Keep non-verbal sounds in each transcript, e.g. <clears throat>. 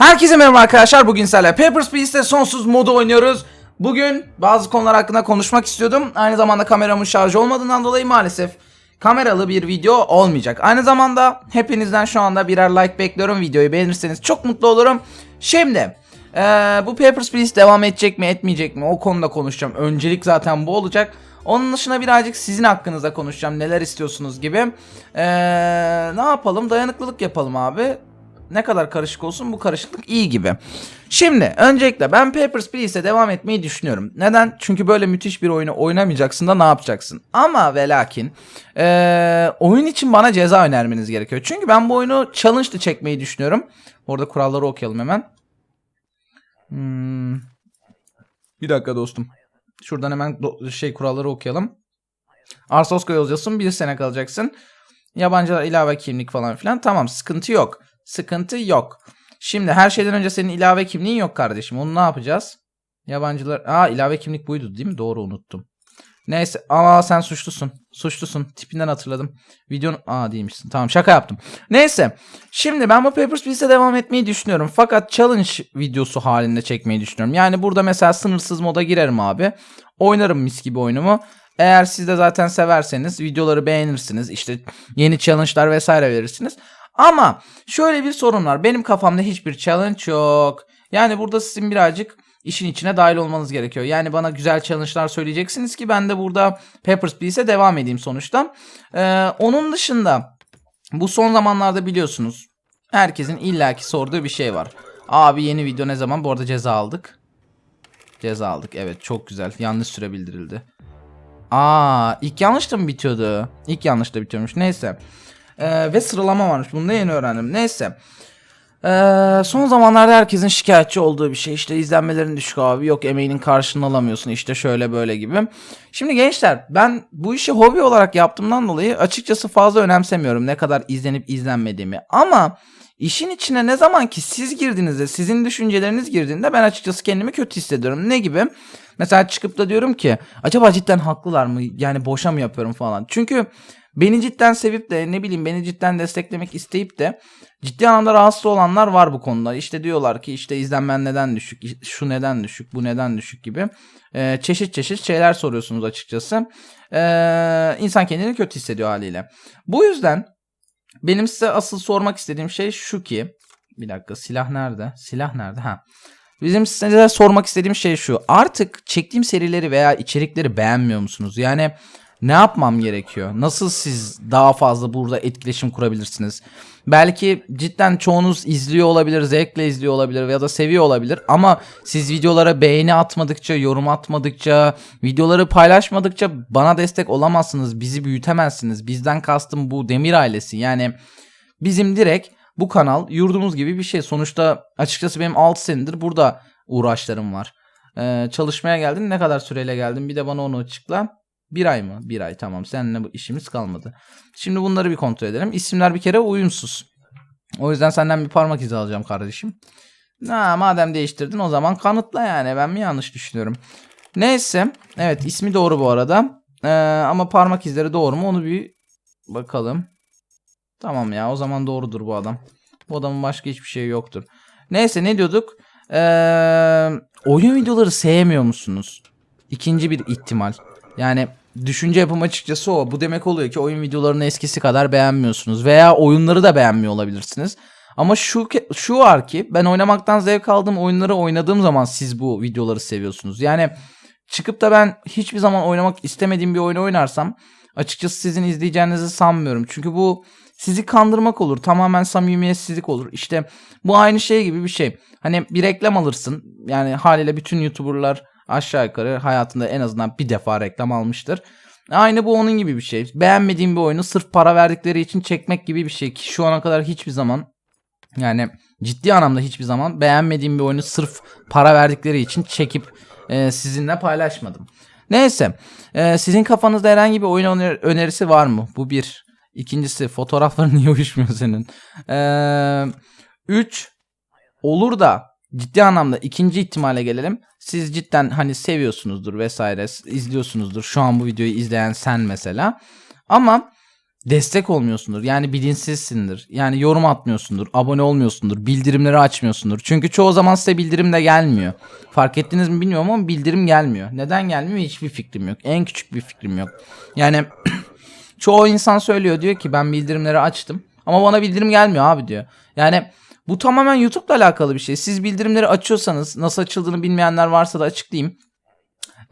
Herkese merhaba arkadaşlar. Bugün sizlerle Papers, Please'de sonsuz modu oynuyoruz. Bugün bazı konular hakkında konuşmak istiyordum. Aynı zamanda kameramın şarjı olmadığından dolayı maalesef kameralı bir video olmayacak. Aynı zamanda hepinizden şu anda birer like bekliyorum. Videoyu beğenirseniz çok mutlu olurum. Şimdi eee, bu Papers, Please devam edecek mi etmeyecek mi o konuda konuşacağım. Öncelik zaten bu olacak. Onun dışında birazcık sizin hakkınızda konuşacağım. Neler istiyorsunuz gibi. Eee, ne yapalım? Dayanıklılık yapalım abi ne kadar karışık olsun bu karışıklık iyi gibi. Şimdi öncelikle ben Papers, Please'e devam etmeyi düşünüyorum. Neden? Çünkü böyle müthiş bir oyunu oynamayacaksın da ne yapacaksın? Ama ve lakin eee, oyun için bana ceza önermeniz gerekiyor. Çünkü ben bu oyunu challenge'lı çekmeyi düşünüyorum. Orada kuralları okuyalım hemen. Hmm. Bir dakika dostum. Şuradan hemen şey kuralları okuyalım. Arsosko yazıyorsun bir sene kalacaksın. Yabancılar ilave kimlik falan filan. Tamam sıkıntı yok. Sıkıntı yok. Şimdi her şeyden önce senin ilave kimliğin yok kardeşim. Onu ne yapacağız? Yabancılar... Aa ilave kimlik buydu değil mi? Doğru unuttum. Neyse. Aa sen suçlusun. Suçlusun. Tipinden hatırladım. Videonun... Aa değilmişsin. Tamam şaka yaptım. Neyse. Şimdi ben bu Papers, Please'e devam etmeyi düşünüyorum. Fakat challenge videosu halinde çekmeyi düşünüyorum. Yani burada mesela sınırsız moda girerim abi. Oynarım mis gibi oyunumu. Eğer siz de zaten severseniz videoları beğenirsiniz. İşte yeni challenge'lar vesaire verirsiniz. Ama şöyle bir sorun var. Benim kafamda hiçbir challenge yok. Yani burada sizin birazcık işin içine dahil olmanız gerekiyor. Yani bana güzel challenge'lar söyleyeceksiniz ki ben de burada Papers, Please'e devam edeyim sonuçta. Ee, onun dışında bu son zamanlarda biliyorsunuz herkesin illaki sorduğu bir şey var. Abi yeni video ne zaman? Bu arada ceza aldık. Ceza aldık. Evet çok güzel. Yanlış süre bildirildi. Aa ilk yanlış da mı bitiyordu? İlk yanlış da bitiyormuş. Neyse. Ee, ve sıralama varmış. Bunu da yeni öğrendim. Neyse. Ee, son zamanlarda herkesin şikayetçi olduğu bir şey. İşte izlenmelerin düşük abi. Yok emeğinin karşılığını alamıyorsun. İşte şöyle böyle gibi. Şimdi gençler ben bu işi hobi olarak yaptığımdan dolayı açıkçası fazla önemsemiyorum. Ne kadar izlenip izlenmediğimi. Ama işin içine ne zaman ki siz girdiğinizde, sizin düşünceleriniz girdiğinde ben açıkçası kendimi kötü hissediyorum. Ne gibi? Mesela çıkıp da diyorum ki acaba cidden haklılar mı? Yani boşa mı yapıyorum falan. Çünkü beni cidden sevip de ne bileyim beni cidden desteklemek isteyip de ciddi anlamda rahatsız olanlar var bu konuda. İşte diyorlar ki işte izlenmen neden düşük, şu neden düşük, bu neden düşük gibi. Ee, çeşit çeşit şeyler soruyorsunuz açıkçası. Ee, insan kendini kötü hissediyor haliyle. Bu yüzden benim size asıl sormak istediğim şey şu ki. Bir dakika silah nerede? Silah nerede? Ha. Bizim size sormak istediğim şey şu. Artık çektiğim serileri veya içerikleri beğenmiyor musunuz? Yani ne yapmam gerekiyor? Nasıl siz daha fazla burada etkileşim kurabilirsiniz? Belki cidden çoğunuz izliyor olabilir, zevkle izliyor olabilir ya da seviyor olabilir ama siz videolara beğeni atmadıkça, yorum atmadıkça, videoları paylaşmadıkça bana destek olamazsınız, bizi büyütemezsiniz. Bizden kastım bu Demir ailesi. Yani bizim direkt bu kanal yurdumuz gibi bir şey. Sonuçta açıkçası benim 6 senedir burada uğraşlarım var. Ee, çalışmaya geldin. Ne kadar süreyle geldin? Bir de bana onu açıkla. Bir ay mı? Bir ay tamam. Seninle bu işimiz kalmadı. Şimdi bunları bir kontrol edelim. İsimler bir kere uyumsuz. O yüzden senden bir parmak izi alacağım kardeşim. Ha, madem değiştirdin o zaman kanıtla yani. Ben mi yanlış düşünüyorum? Neyse. Evet ismi doğru bu arada. Ee, ama parmak izleri doğru mu onu bir bakalım. Tamam ya o zaman doğrudur bu adam. Bu adamın başka hiçbir şey yoktur. Neyse ne diyorduk? Ee, oyun videoları sevmiyor musunuz? İkinci bir ihtimal. Yani düşünce yapım açıkçası o. Bu demek oluyor ki oyun videolarını eskisi kadar beğenmiyorsunuz. Veya oyunları da beğenmiyor olabilirsiniz. Ama şu şu var ki ben oynamaktan zevk aldığım oyunları oynadığım zaman siz bu videoları seviyorsunuz. Yani çıkıp da ben hiçbir zaman oynamak istemediğim bir oyunu oynarsam açıkçası sizin izleyeceğinizi sanmıyorum. Çünkü bu sizi kandırmak olur. Tamamen samimiyetsizlik olur. İşte bu aynı şey gibi bir şey. Hani bir reklam alırsın. Yani haliyle bütün YouTuber'lar aşağı yukarı hayatında en azından bir defa reklam almıştır. Aynı bu onun gibi bir şey. Beğenmediğim bir oyunu sırf para verdikleri için çekmek gibi bir şey ki şu ana kadar hiçbir zaman yani ciddi anlamda hiçbir zaman beğenmediğim bir oyunu sırf para verdikleri için çekip e, sizinle paylaşmadım. Neyse e, sizin kafanızda herhangi bir oyun öner- önerisi var mı? Bu bir. İkincisi fotoğrafların <laughs> niye uyuşmuyor senin? Ee, üç olur da ciddi anlamda ikinci ihtimale gelelim. Siz cidden hani seviyorsunuzdur vesaire izliyorsunuzdur. Şu an bu videoyu izleyen sen mesela. Ama destek olmuyorsundur. Yani bilinçsizsindir. Yani yorum atmıyorsundur. Abone olmuyorsundur. Bildirimleri açmıyorsundur. Çünkü çoğu zaman size bildirim de gelmiyor. Fark ettiniz mi bilmiyorum ama bildirim gelmiyor. Neden gelmiyor hiçbir fikrim yok. En küçük bir fikrim yok. Yani <clears throat> çoğu insan söylüyor diyor ki ben bildirimleri açtım. Ama bana bildirim gelmiyor abi diyor. Yani bu tamamen YouTube'la alakalı bir şey. Siz bildirimleri açıyorsanız nasıl açıldığını bilmeyenler varsa da açıklayayım.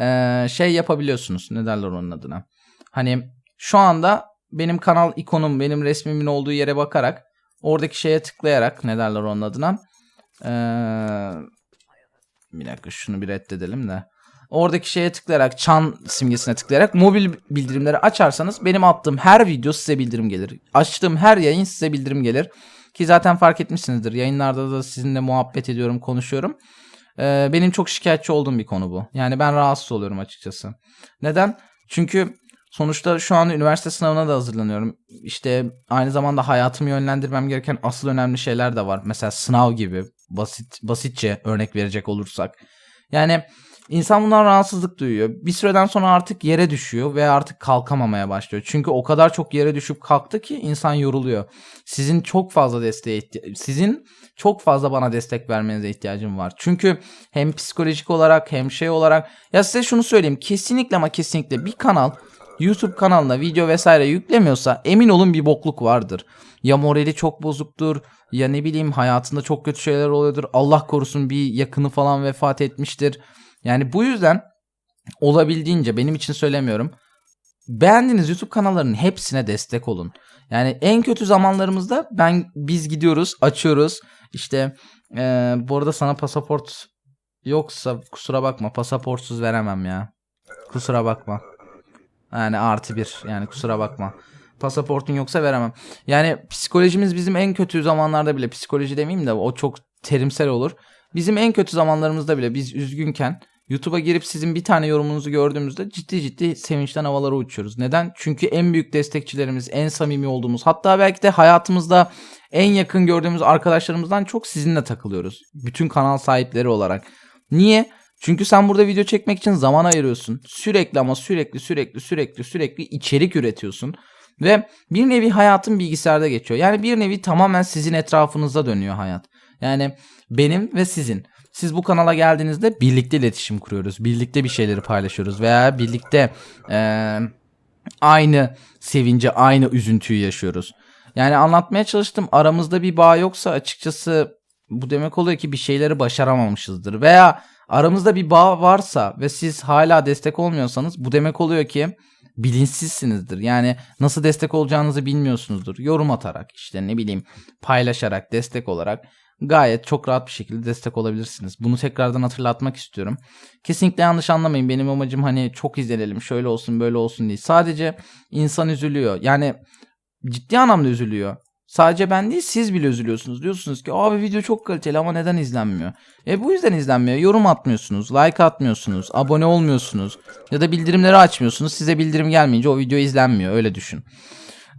Ee, şey yapabiliyorsunuz. Ne derler onun adına? Hani şu anda benim kanal ikonum, benim resmimin olduğu yere bakarak oradaki şeye tıklayarak ne derler onun adına? Ee, bir dakika şunu bir reddedelim de. Oradaki şeye tıklayarak çan simgesine tıklayarak mobil bildirimleri açarsanız benim attığım her video size bildirim gelir. Açtığım her yayın size bildirim gelir. Ki zaten fark etmişsinizdir. Yayınlarda da sizinle muhabbet ediyorum, konuşuyorum. Ee, benim çok şikayetçi olduğum bir konu bu. Yani ben rahatsız oluyorum açıkçası. Neden? Çünkü sonuçta şu an üniversite sınavına da hazırlanıyorum. İşte aynı zamanda hayatımı yönlendirmem gereken asıl önemli şeyler de var. Mesela sınav gibi basit basitçe örnek verecek olursak. Yani İnsan bundan rahatsızlık duyuyor. Bir süreden sonra artık yere düşüyor ve artık kalkamamaya başlıyor. Çünkü o kadar çok yere düşüp kalktı ki insan yoruluyor. Sizin çok fazla desteğe sizin çok fazla bana destek vermenize ihtiyacım var. Çünkü hem psikolojik olarak hem şey olarak ya size şunu söyleyeyim. Kesinlikle ama kesinlikle bir kanal YouTube kanalına video vesaire yüklemiyorsa emin olun bir bokluk vardır. Ya morali çok bozuktur ya ne bileyim hayatında çok kötü şeyler oluyordur. Allah korusun bir yakını falan vefat etmiştir yani bu yüzden olabildiğince benim için söylemiyorum. Beğendiğiniz YouTube kanallarının hepsine destek olun. Yani en kötü zamanlarımızda ben biz gidiyoruz, açıyoruz. İşte ee, bu arada sana pasaport yoksa kusura bakma pasaportsuz veremem ya. Kusura bakma. Yani artı bir yani kusura bakma. Pasaportun yoksa veremem. Yani psikolojimiz bizim en kötü zamanlarda bile psikoloji demeyeyim de o çok terimsel olur. Bizim en kötü zamanlarımızda bile biz üzgünken YouTube'a girip sizin bir tane yorumunuzu gördüğümüzde ciddi ciddi sevinçten havalara uçuyoruz. Neden? Çünkü en büyük destekçilerimiz, en samimi olduğumuz, hatta belki de hayatımızda en yakın gördüğümüz arkadaşlarımızdan çok sizinle takılıyoruz. Bütün kanal sahipleri olarak. Niye? Çünkü sen burada video çekmek için zaman ayırıyorsun. Sürekli ama sürekli sürekli sürekli sürekli içerik üretiyorsun. Ve bir nevi hayatın bilgisayarda geçiyor. Yani bir nevi tamamen sizin etrafınızda dönüyor hayat. Yani benim ve sizin. Siz bu kanala geldiğinizde birlikte iletişim kuruyoruz. Birlikte bir şeyleri paylaşıyoruz veya birlikte e, aynı sevinci, aynı üzüntüyü yaşıyoruz. Yani anlatmaya çalıştım. Aramızda bir bağ yoksa açıkçası bu demek oluyor ki bir şeyleri başaramamışızdır. Veya aramızda bir bağ varsa ve siz hala destek olmuyorsanız bu demek oluyor ki bilinçsizsinizdir. Yani nasıl destek olacağınızı bilmiyorsunuzdur. Yorum atarak işte ne bileyim paylaşarak destek olarak gayet çok rahat bir şekilde destek olabilirsiniz. Bunu tekrardan hatırlatmak istiyorum. Kesinlikle yanlış anlamayın. Benim amacım hani çok izlenelim, şöyle olsun, böyle olsun değil. Sadece insan üzülüyor. Yani ciddi anlamda üzülüyor. Sadece ben değil siz bile üzülüyorsunuz. Diyorsunuz ki abi video çok kaliteli ama neden izlenmiyor? E bu yüzden izlenmiyor. Yorum atmıyorsunuz, like atmıyorsunuz, abone olmuyorsunuz ya da bildirimleri açmıyorsunuz. Size bildirim gelmeyince o video izlenmiyor. Öyle düşün.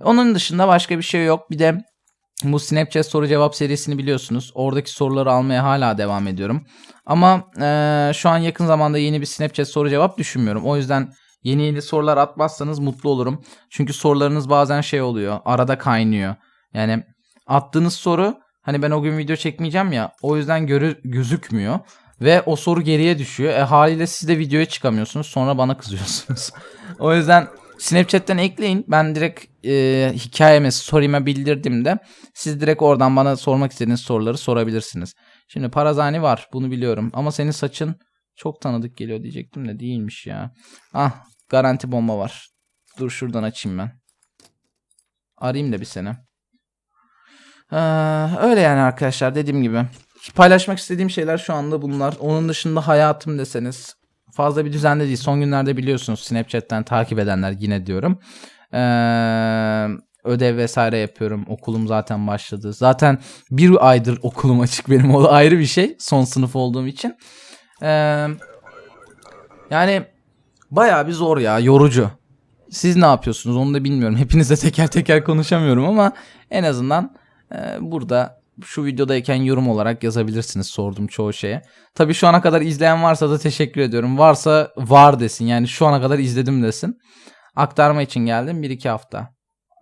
Onun dışında başka bir şey yok. Bir de bu Snapchat soru cevap serisini biliyorsunuz. Oradaki soruları almaya hala devam ediyorum. Ama e, şu an yakın zamanda yeni bir Snapchat soru cevap düşünmüyorum. O yüzden yeni yeni sorular atmazsanız mutlu olurum. Çünkü sorularınız bazen şey oluyor. Arada kaynıyor. Yani attığınız soru hani ben o gün video çekmeyeceğim ya. O yüzden görü, gözükmüyor. Ve o soru geriye düşüyor. E haliyle siz de videoya çıkamıyorsunuz. Sonra bana kızıyorsunuz. <laughs> o yüzden Snapchat'ten ekleyin. Ben direkt e, hikayeme, story'ime bildirdiğimde siz direkt oradan bana sormak istediğiniz soruları sorabilirsiniz. Şimdi parazani var. Bunu biliyorum. Ama senin saçın çok tanıdık geliyor diyecektim de değilmiş ya. Ah garanti bomba var. Dur şuradan açayım ben. Arayayım da bir seni. Ee, öyle yani arkadaşlar dediğim gibi. Paylaşmak istediğim şeyler şu anda bunlar. Onun dışında hayatım deseniz fazla bir düzenli değil. Son günlerde biliyorsunuz Snapchat'ten takip edenler yine diyorum. Ee, ödev vesaire yapıyorum. Okulum zaten başladı. Zaten bir aydır okulum açık benim. O da ayrı bir şey. Son sınıf olduğum için. Ee, yani bayağı bir zor ya. Yorucu. Siz ne yapıyorsunuz onu da bilmiyorum. Hepinizle teker teker konuşamıyorum ama en azından e, burada şu videodayken yorum olarak yazabilirsiniz sorduğum çoğu şeye. Tabii şu ana kadar izleyen varsa da teşekkür ediyorum. Varsa var desin. Yani şu ana kadar izledim desin. Aktarma için geldim. Bir iki hafta.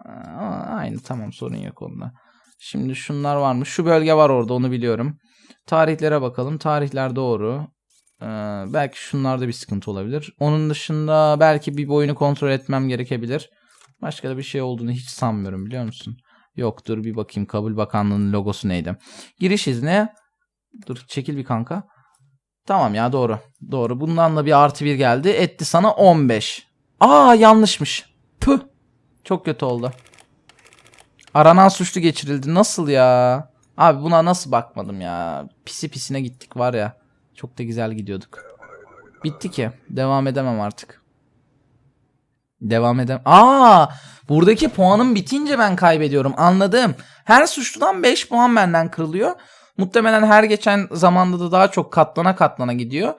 Aa, aynı tamam sorun yok onda. Şimdi şunlar var mı? Şu bölge var orada onu biliyorum. Tarihlere bakalım. Tarihler doğru. Ee, belki şunlarda bir sıkıntı olabilir. Onun dışında belki bir boyunu kontrol etmem gerekebilir. Başka da bir şey olduğunu hiç sanmıyorum biliyor musun? Yoktur bir bakayım kabul bakanlığının logosu neydi? Giriş izni. Dur çekil bir kanka. Tamam ya doğru. Doğru. Bundan da bir artı bir geldi. Etti sana 15. Aa yanlışmış. Püh. Çok kötü oldu. Aranan suçlu geçirildi. Nasıl ya? Abi buna nasıl bakmadım ya? Pisi pisine gittik var ya. Çok da güzel gidiyorduk. Bitti ki. Devam edemem artık. Devam edem. Aa, buradaki puanım bitince ben kaybediyorum. Anladım. Her suçludan 5 puan benden kırılıyor. Muhtemelen her geçen zamanda da daha çok katlana katlana gidiyor.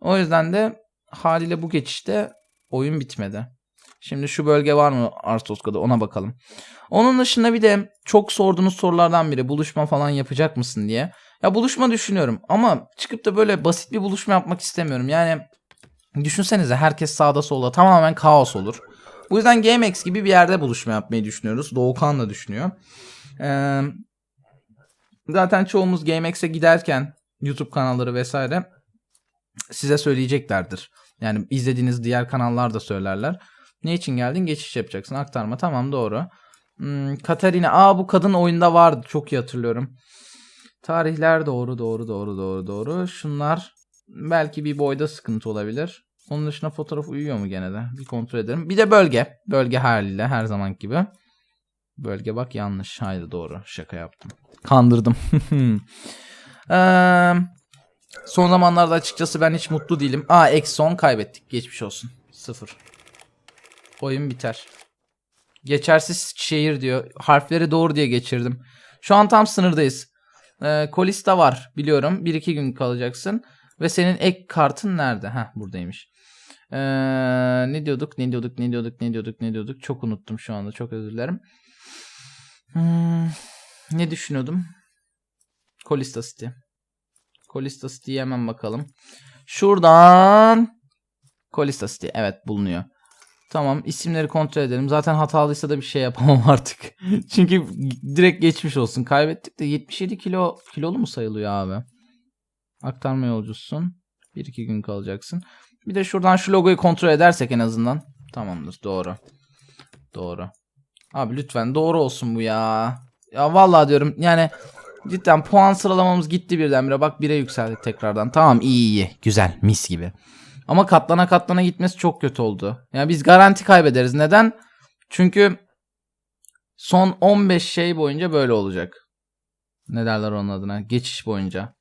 O yüzden de haliyle bu geçişte oyun bitmedi. Şimdi şu bölge var mı Arstoska'da ona bakalım. Onun dışında bir de çok sorduğunuz sorulardan biri buluşma falan yapacak mısın diye. Ya buluşma düşünüyorum ama çıkıp da böyle basit bir buluşma yapmak istemiyorum. Yani düşünsenize herkes sağda solda tamamen kaos olur. Bu yüzden GameX gibi bir yerde buluşma yapmayı düşünüyoruz. Doğukan da düşünüyor. Ee, zaten çoğumuz GameX'e giderken YouTube kanalları vesaire size söyleyeceklerdir. Yani izlediğiniz diğer kanallar da söylerler. Ne için geldin? Geçiş yapacaksın. Aktarma. Tamam doğru. Hmm, Katarina. Aa bu kadın oyunda vardı. Çok iyi hatırlıyorum. Tarihler doğru doğru doğru doğru doğru. Şunlar belki bir boyda sıkıntı olabilir. Onun dışında fotoğraf uyuyor mu gene de? Bir kontrol edelim. Bir de bölge. Bölge haliyle her zaman gibi. Bölge bak yanlış. Haydi doğru. Şaka yaptım. Kandırdım. <laughs> Eee, son zamanlarda açıkçası ben hiç mutlu değilim. Aa Exxon kaybettik. Geçmiş olsun. Sıfır. Oyun biter. Geçersiz şehir diyor. Harfleri doğru diye geçirdim. Şu an tam sınırdayız. Ee, Kolista var biliyorum. 1-2 gün kalacaksın. Ve senin ek kartın nerede? Heh buradaymış. Ee, ne diyorduk? Ne diyorduk? Ne diyorduk? Ne diyorduk? Ne diyorduk? Çok unuttum şu anda. Çok özür dilerim. Hmm, ne düşünüyordum? Kolista City. Kolista City'ye hemen bakalım. Şuradan Kolista City. Evet bulunuyor. Tamam isimleri kontrol edelim. Zaten hatalıysa da bir şey yapamam <laughs> artık. Çünkü direkt geçmiş olsun. Kaybettik de 77 kilo kilolu mu sayılıyor abi? Aktarma yolcusun. 1-2 gün kalacaksın. Bir de şuradan şu logoyu kontrol edersek en azından. Tamamdır doğru. Doğru. Abi lütfen doğru olsun bu ya. Ya vallahi diyorum yani cidden puan sıralamamız gitti birdenbire. Bak 1'e yükseldik tekrardan. Tamam iyi iyi. Güzel mis gibi. Ama katlana katlana gitmesi çok kötü oldu. Yani biz garanti kaybederiz. Neden? Çünkü son 15 şey boyunca böyle olacak. Ne derler onun adına? Geçiş boyunca.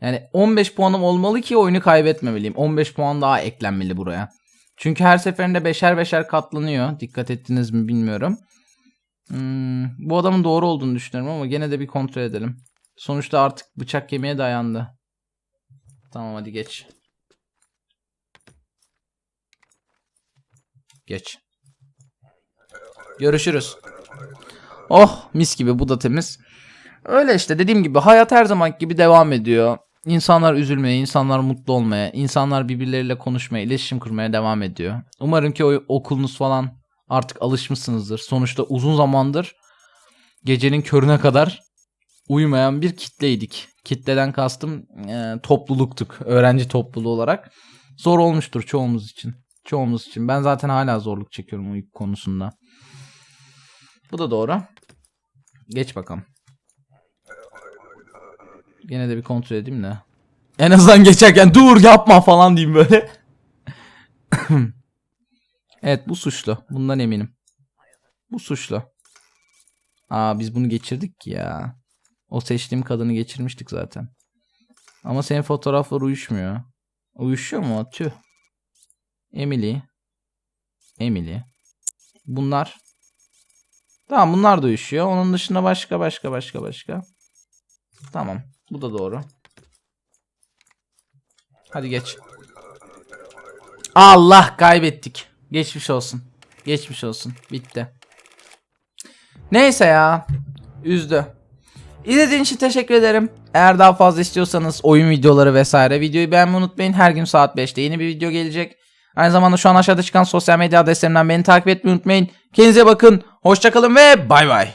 Yani 15 puanım olmalı ki oyunu kaybetmemeliyim. 15 puan daha eklenmeli buraya. Çünkü her seferinde beşer beşer katlanıyor. Dikkat ettiniz mi bilmiyorum. Hmm, bu adamın doğru olduğunu düşünüyorum ama gene de bir kontrol edelim. Sonuçta artık bıçak kemiğe dayandı. Tamam hadi geç. Geç. Görüşürüz. Oh mis gibi bu da temiz. Öyle işte dediğim gibi hayat her zaman gibi devam ediyor. İnsanlar üzülmeye, insanlar mutlu olmaya, insanlar birbirleriyle konuşmaya, iletişim kurmaya devam ediyor. Umarım ki o okulunuz falan artık alışmışsınızdır. Sonuçta uzun zamandır gecenin körüne kadar uyumayan bir kitleydik. Kitleden kastım e, topluluktuk. Öğrenci topluluğu olarak. Zor olmuştur çoğumuz için. Çoğumuz için. Ben zaten hala zorluk çekiyorum uyku konusunda. Bu da doğru. Geç bakalım. Yine de bir kontrol edeyim de. En azından geçerken dur yapma falan diyeyim böyle. <laughs> evet bu suçlu. Bundan eminim. Bu suçlu. Aa biz bunu geçirdik ya. O seçtiğim kadını geçirmiştik zaten. Ama senin fotoğraflar uyuşmuyor. Uyuşuyor mu? Tüh. Emily. Emily. Bunlar. Tamam bunlar da uyuşuyor. Onun dışında başka başka başka başka. Tamam. Bu da doğru. Hadi geç. Allah kaybettik. Geçmiş olsun. Geçmiş olsun. Bitti. Neyse ya. Üzdü. İzlediğiniz için teşekkür ederim. Eğer daha fazla istiyorsanız oyun videoları vesaire videoyu beğenmeyi unutmayın. Her gün saat 5'te yeni bir video gelecek. Aynı zamanda şu an aşağıda çıkan sosyal medya adreslerimden beni takip etmeyi unutmayın. Kendinize bakın. Hoşçakalın ve bay bay.